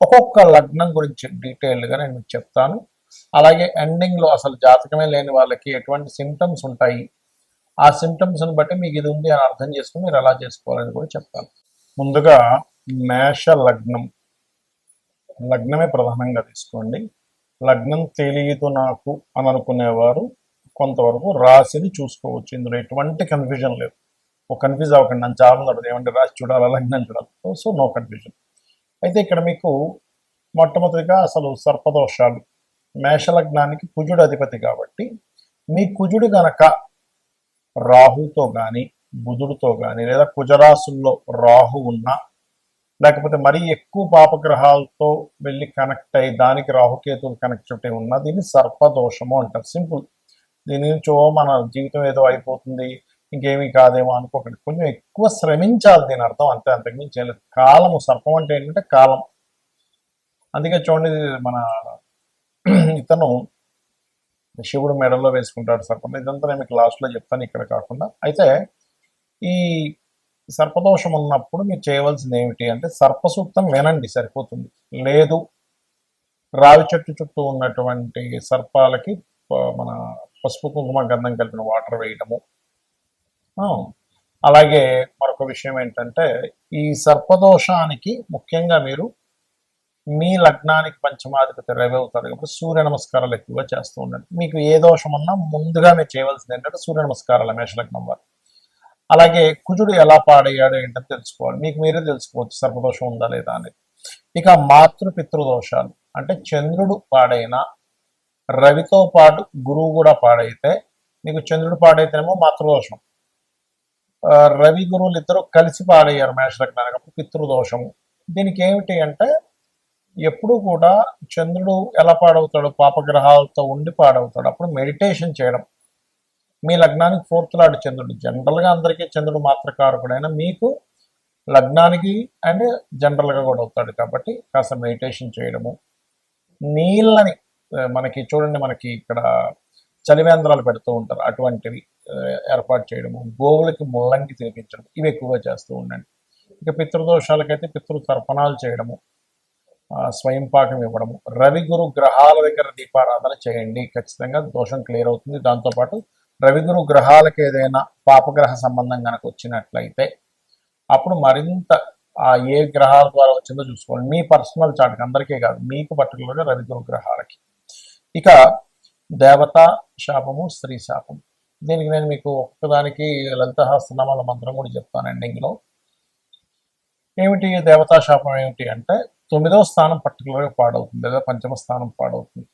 ఒక్కొక్క లగ్నం గురించి డీటెయిల్డ్గా నేను మీకు చెప్తాను. అలాగే ఎండింగ్లో అసలు జాతకమే లేని వాళ్ళకి ఎటువంటి సిమ్టమ్స్ ఉంటాయి? ఆ సిమ్టమ్స్ని బట్టి మీకు ఇది ఉంది అని అర్థం చేసుకుని మీరు ఎలా చేసుకోవాలని కూడా చెప్తాను. ముందుగా మేష లగ్నం. లగ్నమే ప్రధానంగా తీసుకోండి. లగ్నం తెలియదు నాకు అని అనుకునేవారు కొంతవరకు రాశిని చూసుకోవచ్చు. ఇందులో ఎటువంటి కన్ఫ్యూజన్ లేదు. ఒక కన్ఫ్యూజ్ అవ్వకండి. నన్ను చాలా ఏమంటే రాశి చూడాలా? లగ్నం చూడాలి? సో నో కన్ఫ్యూజన్ అయితే ఇక్కడ మీకు మొట్టమొదటిగా అసలు సర్పదోషాలు మేషలగ్నానికి కుజుడు అధిపతి కాబట్టి మీ కుజుడు గనక రాహుతో కానీ బుధుడితో కానీ లేదా కుజరాశుల్లో రాహు ఉన్నా లేకపోతే మరీ ఎక్కువ పాపగ్రహాలతో వెళ్ళి కనెక్ట్ అయ్యి దానికి రాహుకేతులు కనెక్ట్ ఉన్న ఉన్నా దీన్ని సర్పదోషము అంటారు. సింపుల్ దీని నుంచి ఓ మన జీవితం ఏదో అయిపోతుంది ఇంకేమీ కాదేమో అనుకోకండి. కొంచెం ఎక్కువ శ్రమించాలి దీని అర్థం. అంతే అంతకుమించి ఏం లేదు. కాలము సర్పం అంటే ఏంటంటే కాలం. అందుకే చూడండి మన ఇతను శివుడు మెడల్లో వేసుకుంటాడు సర్పం. ఇదంతా నేను మీకు లాస్ట్లో చెప్తాను ఇక్కడ కాకుండా. అయితే ఈ సర్పదోషం ఉన్నప్పుడు మీరు చేయవలసింది ఏమిటి అంటే సర్పసూక్తం వినండి సరిపోతుంది. లేదు రావి చెట్టు చుట్టూ ఉన్నటువంటి సర్పాలకి ప- మన పసుపు కుంకుమ గంధం కలిపిన వాటర్ వేయడము అలాగే మరొక విషయం ఏంటంటే ఈ సర్పదోషానికి ముఖ్యంగా మీరు మీ లగ్నానికి పంచమాధిపతి రవి అవుతారు కాబట్టి సూర్య నమస్కారాలు ఎక్కువగా చేస్తూ ఉండండి. మీకు ఏ దోషం ఉన్నా ముందుగా మీరు చేయవలసింది ఏంటంటే సూర్య నమస్కారాలు మేషలగ్నం వారు. అలాగే కుజుడు ఎలా పాడయ్యాడు ఏంటని తెలుసుకోవాలి. మీకు మీరే తెలుసుకోవచ్చు సర్పదోషం ఉందా లేదా అనేది. ఇక మాతృపితృదోషాలు అంటే చంద్రుడు పాడైన రవితో పాటు గురువు కూడా పాడైతే మీకు చంద్రుడు పాడైతేనేమో మాతృదోషం. రవి గురువులు ఇద్దరు కలిసి పాడయ్యారు మేషలగ్నానికి. అప్పుడు పితృదోషము. దీనికి ఏమిటి అంటే ఎప్పుడు కూడా చంద్రుడు ఎలా పాడవుతాడు? పాపగ్రహాలతో ఉండి పాడవుతాడు. అప్పుడు మెడిటేషన్ చేయడం. మీ లగ్నానికి ఫోర్త్ లాడ్ చంద్రుడు. జనరల్గా అందరికీ చంద్రుడు మాత్రకారకుడైన మీకు లగ్నానికి అండ్ జనరల్గా కూడా అవుతాడు కాబట్టి కాస్త మెడిటేషన్ చేయడము. నీళ్ళని మనకి చూడండి మనకి ఇక్కడ చలివేంద్రాలు పెడుతూ ఉంటారు. అటువంటివి. ఏర్పాటు చేయడము గోవులకి ముల్లంగి తినిపించడం ఇవి ఎక్కువగా చేస్తూ ఉండండి. ఇక పితృదోషాలకైతే పితృ తర్పణాలు చేయడము స్వయం పాకం ఇవ్వడము రవి గురు గ్రహాల దగ్గర దీపారాధన చేయండి. ఖచ్చితంగా దోషం క్లియర్ అవుతుంది. దాంతోపాటు రవి గురు గ్రహాలకు ఏదైనా పాపగ్రహ సంబంధం కనుక వచ్చినట్లయితే అప్పుడు మరింత ఆ ఏ గ్రహాల ద్వారా వచ్చిందో చూసుకోండి. మీ పర్సనల్ చాట్కి అందరికీ కాదు మీకు పర్టికులర్గా రవి గురు గ్రహాలకి. ఇక దేవత శాపము స్త్రీ శాపం దీనికి నేను మీకు ఒక్కదానికి లలితహాస్తనామాల మంత్రం కూడా చెప్తాను ఎండింగ్లో ఏమిటి? దేవతా శాపం ఏమిటి అంటే తొమ్మిదవ స్థానం పర్టికులర్గా పాడవుతుంది. లేదా పంచమ స్థానం పాడవుతుంది.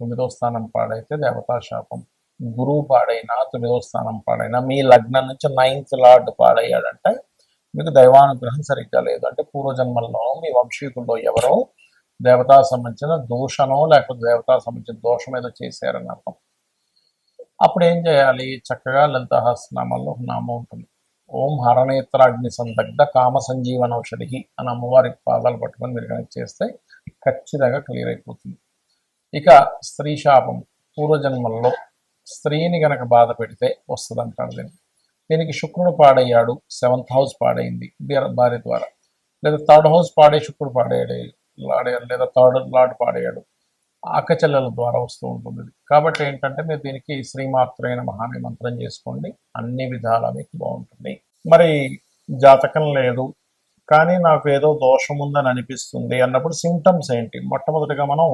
తొమ్మిదవ స్థానం పాడైతే దేవతా శాపం. గురువు పాడైనా తొమ్మిదవ స్థానం పాడైనా మీ లగ్నం నుంచి నైన్త్ లార్డ్ పాడయ్యాడంటే మీకు దైవానుగ్రహం సరిగ్గా లేదు. అంటే పూర్వజన్మల్లో మీ వంశీకుల్లో ఎవరో దేవతా సంబంధించిన దోషనో లేకపోతే దేవతా సంబంధించిన దోషం ఏదో చేశారని అర్థం. అప్పుడు ఏం చేయాలి? చక్కగా లలితాహస్నామాల్లో నామం ఉంటుంది. ఓం హరణేత్రాగ్ని సందగ్ధ కామ సంజీవన ఔషధి అని అమ్మవారికి పాదాలు పట్టుకొని మీరు కనుక చేస్తే ఖచ్చితంగా క్లియర్ అయిపోతుంది. ఇక స్త్రీ శాపం. పూర్వజన్మల్లో స్త్రీని గనక బాధ పెడితే వస్తుంది అంటారు దీన్ని. దీనికి శుక్రుడు పాడయ్యాడు. సెవెంత్ హౌస్ పాడైంది భార్య ద్వారా. లేదా థర్డ్ హౌస్ పాడే శుక్రుడు పాడేయాడు లాడేయాడు లేదా థర్డ్ లార్డ్ పాడేయాడు. అక్కచెల్లెల ద్వారా వస్తూ ఉంటుంది. కాబట్టి ఏంటంటే మీరు దీనికి శ్రీమాత్రైన మహాని మంత్రం చేసుకోండి. అన్ని విధాల మీకు బాగుంటుంది. మరి జాతకం లేదు. కానీ నాకు ఏదో దోషం ఉందని అనిపిస్తుంది అన్నప్పుడు సిమ్టమ్స్ ఏంటి? మొట్టమొదటిగా మనం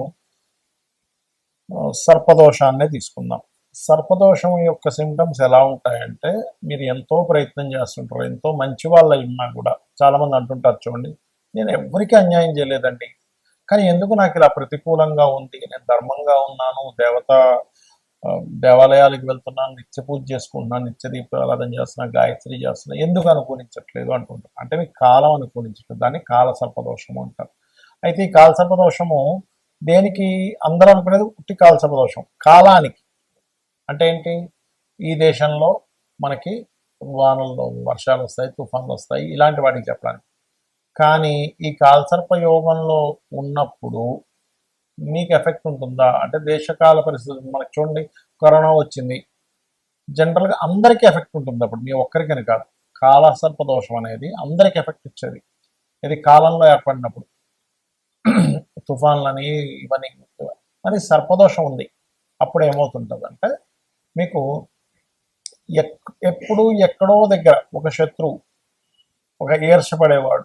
సర్పదోషాన్ని సర్పదోషాన్నే తీసుకుందాం. సర్పదోషం యొక్క సిమ్టమ్స్ ఎలా ఉంటాయంటే మీరు ఎంతో ప్రయత్నం చేస్తుంటారు. ఎంతో మంచి వాళ్ళ ఉన్నా కూడా. చాలామంది అంటుంటారు చూడండి నేను ఎవరికి అన్యాయం చేయలేదండి. కానీ ఎందుకు నాకు ఇలా ప్రతికూలంగా ఉంది? నేను ధర్మంగా ఉన్నాను దేవత దేవాలయాలకు వెళ్తున్నాను నిత్య పూజ చేసుకుంటున్నాను నిత్య దీపారాధన చేస్తున్నాను గాయత్రి చేస్తున్నాను ఎందుకు అనుకూలించట్లేదు అంటుంటారు? అంటే మీకు కాలం అనుకూలించట్లేదు. దాన్ని కాల సర్పదోషము అంటారు. అయితే ఈ కాల సర్పదోషము దేనికి అందరూ అనుకునేది ఉట్టి కాల సర్పదోషం కాలానికి. అంటే ఏంటి? ఈ దేశంలో మనకి వానలు వర్షాలు వస్తాయి తుఫాన్లు వస్తాయి ఇలాంటి వాటికి చెప్పడానికి. కానీ ఈ కాల్సర్ప యోగంలో ఉన్నప్పుడు మీకు ఎఫెక్ట్ ఉంటుందా? అంటే దేశకాల పరిస్థితులు మనకు చూడండి కరోనా వచ్చింది. జనరల్గా అందరికీ ఎఫెక్ట్ ఉంటుంది అప్పుడు మీ ఒక్కరికని కాదు. కాలసర్ప దోషం అనేది అందరికి ఎఫెక్ట్ ఇచ్చేది. ఇది కాలంలో ఏర్పడినప్పుడు. తుఫాన్లని ఇవన్నీ మరి సర్పదోషం ఉంది. అప్పుడు ఏమవుతుంటుంది అంటే మీకు ఎక్- ఎప్పుడు ఎక్కడో దగ్గర ఒక శత్రువు ఒక ఈర్షపడేవాడు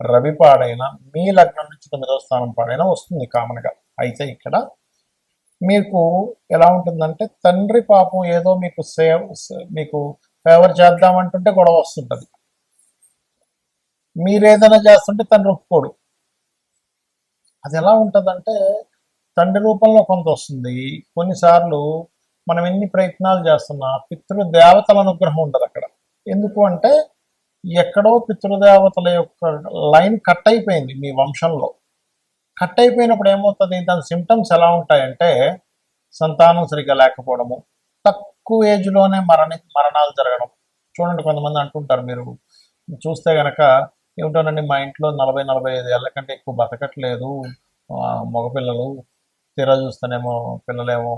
రవి పాడైనా మీ లగ్నం నుంచి తొమ్మిదవ స్థానం పాడైనా వస్తుంది కామన్గా. అయితే ఇక్కడ మీకు ఎలా ఉంటుందంటే తండ్రి పాపం ఏదో మీకు సేవ్ మీకు ఫేవర్ చేద్దామంటుంటే గొడవ వస్తుంటది. మీరేదైనా చేస్తుంటే తండ్రి ఒప్పుకోడు. అది ఎలా ఉంటుందంటే తండ్రి రూపంలో కొంత వస్తుంది. కొన్నిసార్లు మనం ఎన్ని ప్రయత్నాలు చేస్తున్నా పితృ దేవతల అనుగ్రహం ఉండదు అక్కడ. ఎందుకు అంటే ఎక్కడో పితృదేవతల యొక్క లైన్ కట్ అయిపోయింది మీ వంశంలో. కట్ అయిపోయినప్పుడు ఏమవుతుంది? దాని సిమ్టమ్స్ ఎలా ఉంటాయంటే సంతానం సరిగ్గా లేకపోవడము తక్కువ ఏజ్లోనే మరణ మరణాలు జరగడం. చూడండి కొంతమంది అంటుంటారు మీరు. చూస్తే గనక ఏమిటోనండి మా ఇంట్లో నలభై నలభై ఐదు ఏళ్ళ కంటే ఎక్కువ బతకట్లేదు. మగపిల్లలు తీరా చూస్తేనేమో పిల్లలేమో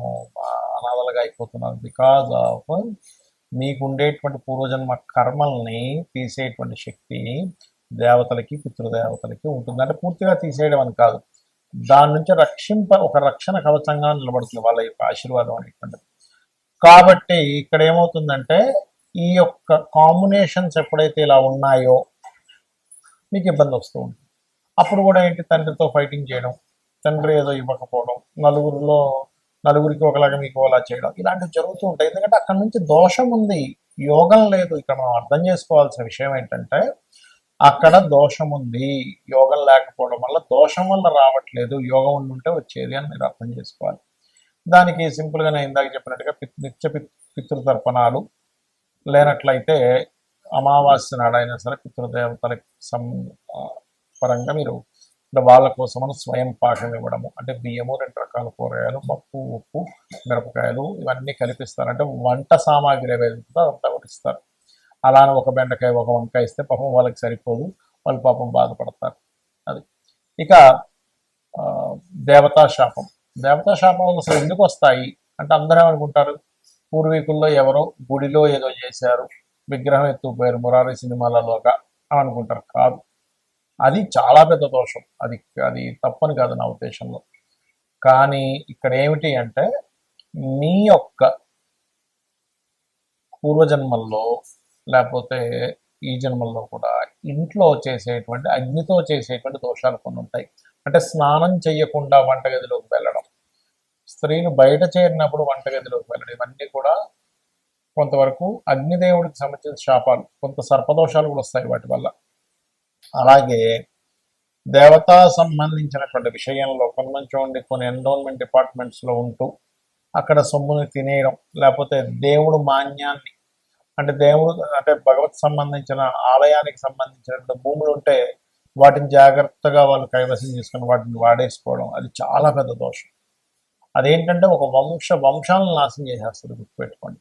అనాథలుగా అయిపోతున్నారు. బికాజ్ ఆఫ్ మీకు ఉండేటువంటి పూర్వజన్మ కర్మల్ని తీసేటువంటి శక్తి దేవతలకి పితృదేవతలకి ఉంటుంది. అంటే పూర్తిగా తీసేయడం అని కాదు. దాని నుంచి రక్షింప ఒక రక్షణ కవచంగా నిలబడుతుంది వాళ్ళ యొక్క ఆశీర్వాదం అనేటువంటిది. కాబట్టి ఇక్కడ ఏమవుతుందంటే ఈ యొక్క కాంబినేషన్స్ ఎప్పుడైతే ఇలా ఉన్నాయో మీకు ఇబ్బంది వస్తూ ఉంటుంది. అప్పుడు కూడా ఏంటి? తండ్రితో ఫైటింగ్ చేయడం తండ్రి ఏదో ఇవ్వకపోవడం నలుగురిలో నలుగురికి ఒకలాగా మీకు అలా చేయడం ఇలాంటివి జరుగుతూ ఉంటాయి. ఎందుకంటే అక్కడ నుంచి దోషం ఉంది. యోగం లేదు. ఇక్కడ మనం అర్థం చేసుకోవాల్సిన విషయం ఏంటంటే అక్కడ దోషం ఉంది. యోగం లేకపోవడం వల్ల దోషం వల్ల రావట్లేదు. యోగం ఉండి ఉంటే వచ్చేది అని మీరు అర్థం చేసుకోవాలి. దానికి సింపుల్గా నేను ఇందాక చెప్పినట్టుగా పిత్ నిత్య పిత్ పితృతర్పణాలు లేనట్లయితే అమావాస్య నాడైనా సరే పితృదేవతలకు సం పరంగా మీరు అంటే వాళ్ళ కోసమని స్వయం పాకం ఇవ్వడము. అంటే బియ్యము రెండు రకాల కూరగాయలు పప్పు ఉప్పు మిరపకాయలు ఇవన్నీ కలిపిస్తారు. అంటే వంట సామాగ్రి ఏదైతే ఉంటుందో అదంతా ఇస్తారు. అలానే ఒక బెండకాయ ఒక వంకాయ ఇస్తే పాపం వాళ్ళకి సరిపోదు. వాళ్ళు పాపం బాధపడతారు. అది. ఇక దేవతా శాపం. దేవతా శాపం అసలు ఎందుకు వస్తాయి? అంటే అందరూ ఏమనుకుంటారు? పూర్వీకుల్లో ఎవరో గుడిలో ఏదో చేశారు విగ్రహం ఎత్తుకుపోయారు మురారి సినిమాలలోగా అని అనుకుంటారు. కాదు. అది చాలా పెద్ద దోషం. అది అది తప్పని కాదు నా ఉద్దేశంలో. కానీ ఇక్కడ ఏమిటి అంటే నీ యొక్క పూర్వజన్మల్లో లేకపోతే ఈ జన్మల్లో కూడా ఇంట్లో చేసేటువంటి అగ్నితో చేసేటువంటి దోషాలు కొన్ని ఉంటాయి. అంటే స్నానం చేయకుండా వంటగదిలోకి వెళ్ళడం స్త్రీలు బయట చేరినప్పుడు వంటగదిలోకి వెళ్ళడం ఇవన్నీ కూడా కొంతవరకు అగ్నిదేవుడికి సంబంధించిన శాపాలు కొంత సర్పదోషాలు కూడా వస్తాయి వాటి వల్ల. అలాగే దేవతా సంబంధించినటువంటి విషయంలో కొంతమంది చూడండి కొన్ని ఎండోన్మెంట్ డిపార్ట్మెంట్స్లో ఉంటూ అక్కడ సొమ్ముని తినేయడం లేకపోతే దేవుడు మాన్యాన్ని అంటే దేవుడు అంటే భగవత్ సంబంధించిన ఆలయానికి సంబంధించినటువంటి భూములు ఉంటే వాటిని జాగ్రత్తగా వాళ్ళు కైవసం చేసుకుని వాటిని వాడేసుకోవడం అది చాలా పెద్ద దోషం. అదేంటంటే ఒక వంశ వంశాలను నాశనం చేసేస్తుంది గుర్తుపెట్టుకోండి.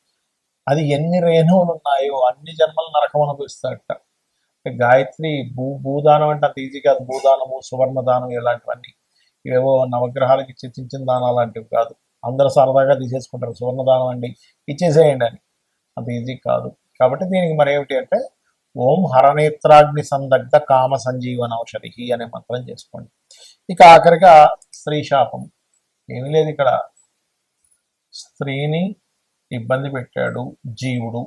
అది ఎన్ని రేణువులు ఉన్నాయో అన్ని జన్మలు నరకం అనుభవిస్తాడట గాయత్రి భూ భూదానం అంటే అంత ఈజీ కాదు. భూదానము సువర్ణ దానం ఇలాంటివన్నీ. ఇవేవో నవగ్రహాలకి ఇచ్చే చిన్న చిన్న దానాలు లాంటివి కాదు. అందరూ సరదాగా తీసేసుకుంటారు. సువర్ణ దానం అండి ఇచ్చేసేయండి అని. అంత ఈజీ కాదు. కాబట్టి దీనికి మరి ఏమిటి అంటే ఓం హరనేత్రాగ్ని సందగ్ధ కామ సంజీవన ఔషధి అనే మంత్రం చేసుకోండి. ఇక ఆఖరిగా స్త్రీ శాపం. ఏమీ లేదు ఇక్కడ. స్త్రీని ఇబ్బంది పెట్టాడు జీవుడు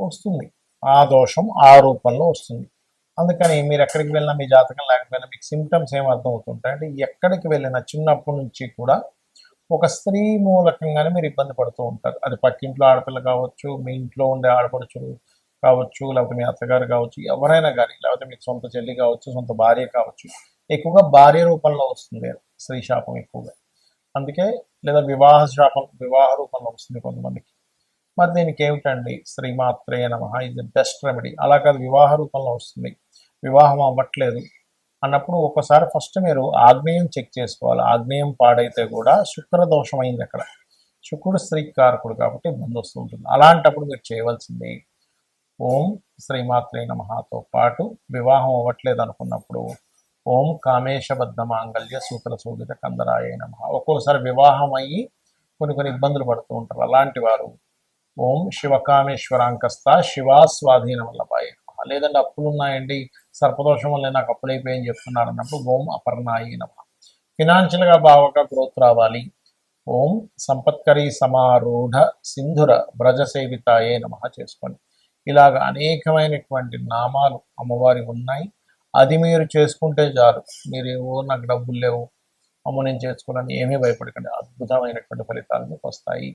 వస్తుంది. ఆ దోషం ఆ రూపంలో వస్తుంది. అందుకని మీరు ఎక్కడికి వెళ్ళినా మీ జాతకం లేకపోయినా మీకు సిమ్టమ్స్ ఏం అర్థం అవుతుంటాయి అంటే ఎక్కడికి వెళ్ళినా చిన్నప్పటి నుంచి కూడా ఒక స్త్రీ మూలకంగానే మీరు ఇబ్బంది పడుతూ ఉంటారు. అది పక్కింట్లో ఆడపిల్ల కావచ్చు మీ ఇంట్లో ఉండే ఆడపడుచులు కావచ్చు లేకపోతే మీ అత్తగారు కావచ్చు ఎవరైనా కానీ లేకపోతే మీకు సొంత చెల్లి కావచ్చు సొంత భార్య కావచ్చు ఎక్కువగా భార్య రూపంలో వస్తుంది స్త్రీ శాపం ఎక్కువగా. అందుకే లేదా వివాహ శాపం వివాహ రూపంలో వస్తుంది కొంతమందికి. మరి దీనికి ఏమిటండి? శ్రీమాత్రే నమ. ఇది బెస్ట్ రెమెడీ అలా కాదు వివాహ రూపంలో వస్తుంది. వివాహం అవ్వట్లేదు అన్నప్పుడు ఒక్కసారి ఫస్ట్ మీరు ఆగ్నేయం చెక్ చేసుకోవాలి. ఆగ్నేయం పాడైతే కూడా శుక్రదోషం అయింది అక్కడ. శుక్రుడు స్త్రీకారకుడు కాబట్టి ఇబ్బంది వస్తుంటుంది. అలాంటప్పుడు మీరు చేయవలసింది ఓం శ్రీమాత్రే నమతో పాటు వివాహం అవ్వట్లేదు అనుకున్నప్పుడు ఓం కామేశబద్ధ మాంగళ్య సూత్ర శోభిత కందరాయ నమ. ఒక్కోసారి వివాహం అయ్యి కొన్ని కొన్ని ఇబ్బందులు పడుతూ ఉంటారు. అలాంటి వారు ఓం శివకామేశ్వరాంకస్త శివా స్వాధీనం వల్లభాయ లేదంటే అప్పులు ఉన్నాయండి సర్పదోషం వల్ల నాకు అప్పులు చెప్తున్నాడు అన్నప్పుడు ఓం అపర్ణాయి నమ. ఫినాన్షియల్గా బాగా గ్రోత్ రావాలి. ఓం సంపత్కరీ సమారూఢ సింధుర బ్రజసేవితాయే నమ చేసుకోండి ఇలాగ అనేకమైనటువంటి నామాలు అమ్మవారి ఉన్నాయి. అది మీరు చేసుకుంటే చాలు. మీరు నాకు డబ్బులు లేవు. అమ్మ నేను చేసుకున్నాను ఏమీ భయపడకండి. అద్భుతమైనటువంటి ఫలితాలు మీకు వస్తాయి.